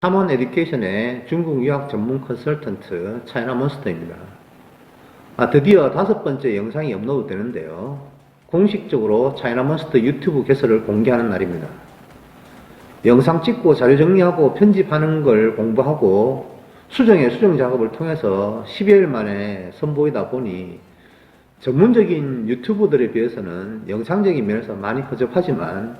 삼원 에듀케이션의 중국 유학 전문 컨설턴트 차이나 몬스터입니다. 아, 드디어 다섯 번째 영상이 업로드 되는데요. 공식적으로 차이나 몬스터 유튜브 개설을 공개하는 날입니다. 영상 찍고 자료 정리하고 편집하는 걸 공부하고 수정의 수정 작업을 통해서 12일 만에 선보이다 보니 전문적인 유튜버들에 비해서는 영상적인 면에서 많이 허접하지만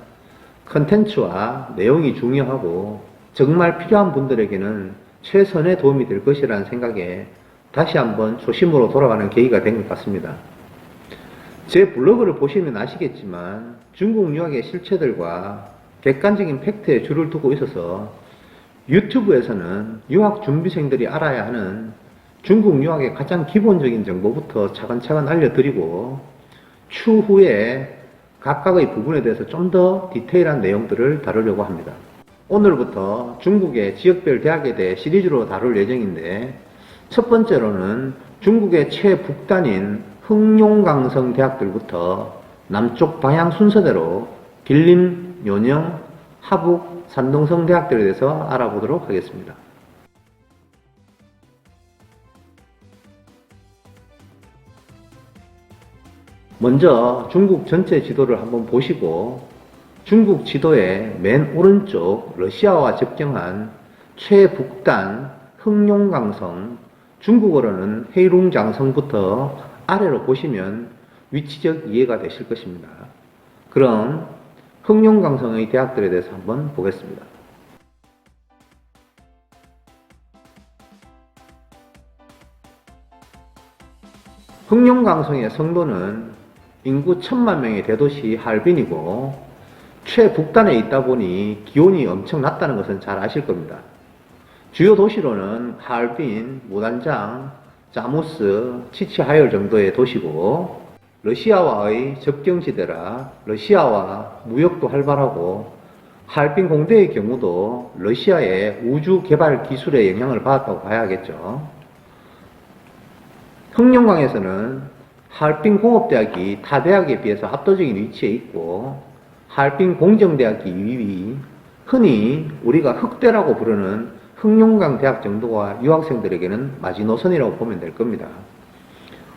컨텐츠와 내용이 중요하고 정말 필요한 분들에게는 최선의 도움이 될 것이라는 생각에 다시 한번 초심으로 돌아가는 계기가 된 것 같습니다. 제 블로그를 보시면 아시겠지만 중국 유학의 실체들과 객관적인 팩트에 줄을 두고 있어서 유튜브에서는 유학 준비생들이 알아야 하는 중국 유학의 가장 기본적인 정보부터 차근차근 알려드리고 추후에 각각의 부분에 대해서 좀 더 디테일한 내용들을 다루려고 합니다. 오늘부터 중국의 지역별 대학에 대해 시리즈로 다룰 예정인데 첫 번째로는 중국의 최북단인 흥룡강성 대학들부터 남쪽 방향 순서대로 길림, 요령, 하북, 산동성 대학들에 대해서 알아보도록 하겠습니다. 먼저 중국 전체 지도를 한번 보시고 중국 지도의 맨 오른쪽 러시아와 접경한 최북단 흥룡강성, 중국어로는 헤이룽장성부터 아래로 보시면 위치적 이해가 되실 것입니다. 그럼 흥룡강성의 대학들에 대해서 한번 보겠습니다. 흥룡강성의 성도는 인구 천만 명의 대도시 할빈이고 최북단에 있다 보니 기온이 엄청 낮다는 것은 잘 아실 겁니다. 주요 도시로는 할빈, 무단장, 자무스, 치치하열 정도의 도시고 러시아와의 접경지대라 러시아와 무역도 활발하고 할빈 공대의 경우도 러시아의 우주 개발 기술의 영향을 받았다고 봐야겠죠. 흥룡강에서는 할빈 공업대학이 타 대학에 비해서 압도적인 위치에 있고 할빈 공정대학이 2위, 흔히 우리가 흑대라고 부르는 흥룡강 대학 정도가 유학생들에게는 마지노선이라고 보면 될 겁니다.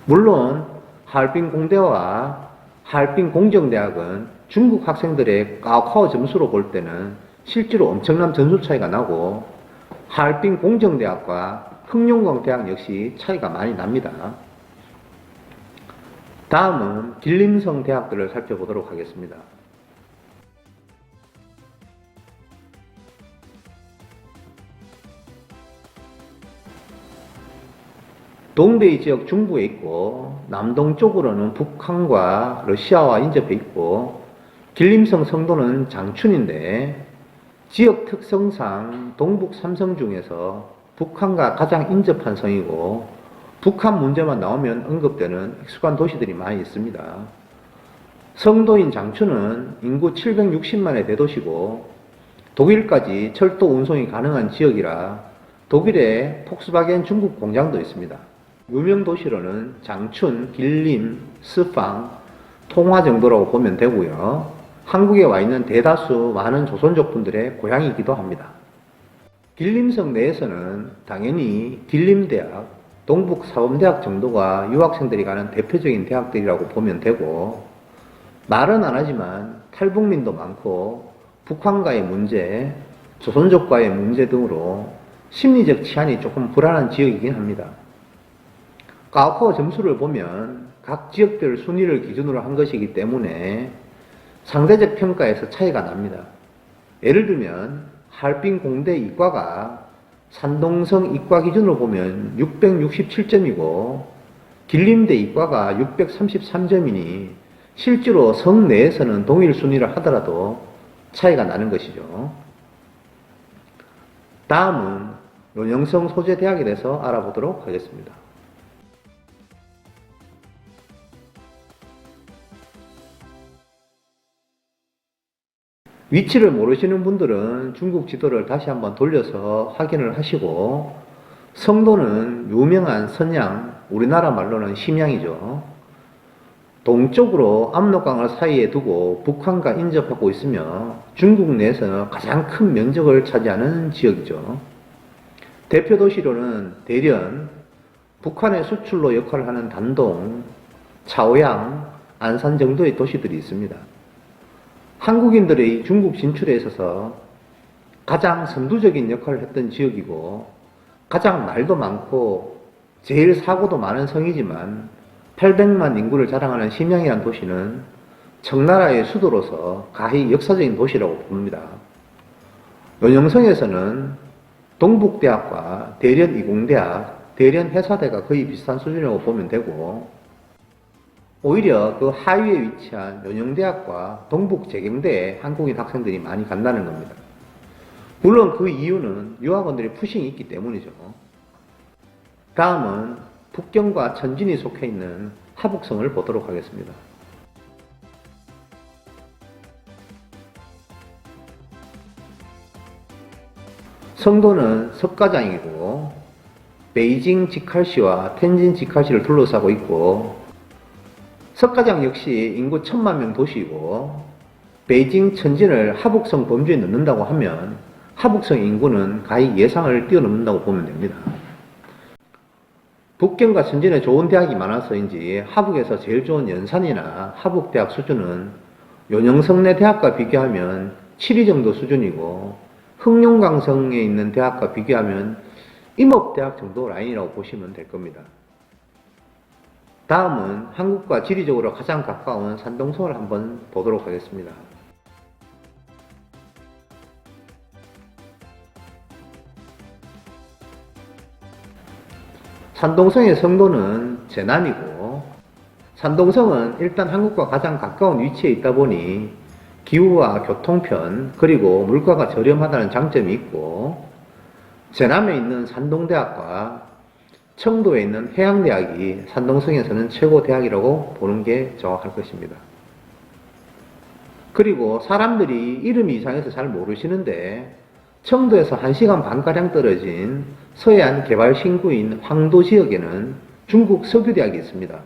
물론 할빈 공대와 할빈 공정대학은 중국 학생들의 가오카오 점수로 볼 때는 실제로 엄청난 점수 차이가 나고 할빈 공정대학과 흥룡강 대학 역시 차이가 많이 납니다. 다음은 길림성 대학들을 살펴보도록 하겠습니다. 동베이 지역 중부에 있고 남동쪽으로는 북한과 러시아와 인접해 있고 길림성 성도는 장춘인데 지역 특성상 동북 삼성 중에서 북한과 가장 인접한 성이고 북한 문제만 나오면 언급되는 익숙한 도시들이 많이 있습니다. 성도인 장춘은 인구 760만의 대도시고 독일까지 철도 운송이 가능한 지역이라 독일에 폭스바겐 중국 공장도 있습니다. 유명 도시로는 장춘, 길림, 스팡, 통화 정도라고 보면 되고요. 한국에 와 있는 대다수 많은 조선족 분들의 고향이기도 합니다. 길림성 내에서는 당연히 길림대학, 동북사범대학 정도가 유학생들이 가는 대표적인 대학들이라고 보면 되고, 말은 안 하지만 탈북민도 많고, 북한과의 문제, 조선족과의 문제 등으로 심리적 치안이 조금 불안한 지역이긴 합니다. 가오카오 점수를 보면 각 지역별 순위를 기준으로 한 것이기 때문에 상대적 평가에서 차이가 납니다. 예를 들면 할빈 공대 이과가 산동성 이과 기준으로 보면 667점이고 길림대 이과가 633점이니 실제로 성 내에서는 동일 순위를 하더라도 차이가 나는 것이죠. 다음은 논영성 소재 대학에 대해서 알아보도록 하겠습니다. 위치를 모르시는 분들은 중국 지도를 다시 한번 돌려서 확인을 하시고 성도는 유명한 선양, 우리나라 말로는 심양이죠. 동쪽으로 압록강을 사이에 두고 북한과 인접하고 있으며 중국 내에서 가장 큰 면적을 차지하는 지역이죠. 대표 도시로는 대련, 북한의 수출로 역할을 하는 단동, 차오양, 안산 정도의 도시들이 있습니다. 한국인들의 중국 진출에 있어서 가장 선두적인 역할을 했던 지역이고 가장 말도 많고 제일 사고도 많은 성이지만 800만 인구를 자랑하는 심양이라는 도시는 청나라의 수도로서 가히 역사적인 도시라고 봅니다. 연영성에서는 동북대학과 대련 이공대학, 대련 회사대가 거의 비슷한 수준이라고 보면 되고 오히려 그 하위에 위치한 연영대학과 동북재경대에 한국인 학생들이 많이 간다는 겁니다. 물론 그 이유는 유학원들의 푸싱이 있기 때문이죠. 다음은 북경과 천진이 속해 있는 하북성을 보도록 하겠습니다. 성도는 석가장이고 베이징 직할시와 텐진 직할시를 둘러싸고 있고 석가장 역시 인구 천만 명 도시이고 베이징 천진을 하북성 범주에 넣는다고 하면 하북성 인구는 가히 예상을 뛰어넘는다고 보면 됩니다. 북경과 천진에 좋은 대학이 많아서인지 하북에서 제일 좋은 연산이나 하북대학 수준은 연영성내 대학과 비교하면 7위 정도 수준이고 흑룡강성에 있는 대학과 비교하면 임업대학 정도 라인이라고 보시면 될 겁니다. 다음은 한국과 지리적으로 가장 가까운 산동성을 한번 보도록 하겠습니다. 산동성의 성도는 제남이고 산동성은 일단 한국과 가장 가까운 위치에 있다 보니 기후와 교통편 그리고 물가가 저렴하다는 장점이 있고 제남에 있는 산동대학과 청도에 있는 해양대학이 산동성에서는 최고 대학이라고 보는 게 정확할 것입니다. 그리고 사람들이 이름이 이상해서 잘 모르시는데 청도에서 1시간 반가량 떨어진 서해안 개발 신구인 황도 지역에는 중국 석유대학이 있습니다.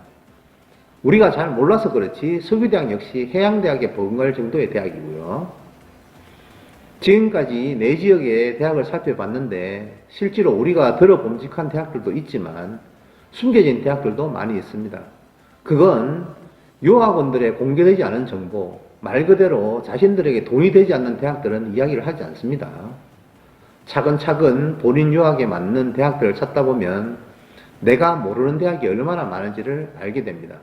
우리가 잘 몰라서 그렇지 석유대학 역시 해양대학에 버금갈 정도의 대학이고요. 지금까지 네 지역의 대학을 살펴봤는데 실제로 우리가 들어봄직한 대학들도 있지만 숨겨진 대학들도 많이 있습니다. 그건 유학원들의 공개되지 않은 정보, 말 그대로 자신들에게 돈이 되지 않는 대학들은 이야기를 하지 않습니다. 차근차근 본인 유학에 맞는 대학들을 찾다 보면 내가 모르는 대학이 얼마나 많은지를 알게 됩니다.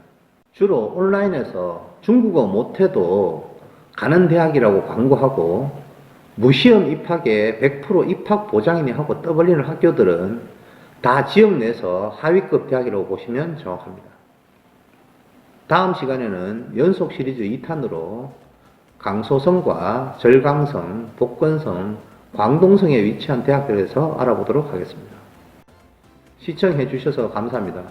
주로 온라인에서 중국어 못해도 가는 대학이라고 광고하고 무시험 입학에 100% 입학 보장이니 하고 떠벌리는 학교들은 다 지역 내에서 하위급 대학이라고 보시면 정확합니다. 다음 시간에는 연속 시리즈 2탄으로 강소성과 절강성, 복건성, 광동성에 위치한 대학들에서 알아보도록 하겠습니다. 시청해 주셔서 감사합니다.